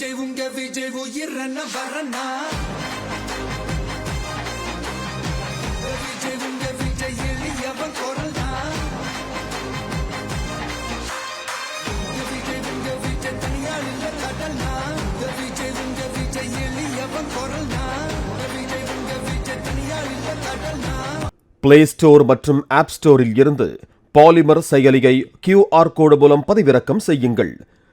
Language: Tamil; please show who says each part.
Speaker 1: விஜய் உங்க விஜய் உயிரன வரனா விஜய் உங்க விஜய் எளியவன் குரல் தான். விஜய் உங்க விஜய் தனியாள் இல்ல கடல் தான். விஜய் உங்க விஜய் எளியவன் குரல் தான். விஜய் உங்க விஜய் தனியாள் இல்ல கடல்னா
Speaker 2: பிளே ஸ்டோர் மற்றும் ஆப் ஸ்டோரில் இருந்து பாலிமர் செயலியை கியூஆர் கோடு மூலம் பதிவிறக்கம் செய்யுங்கள்.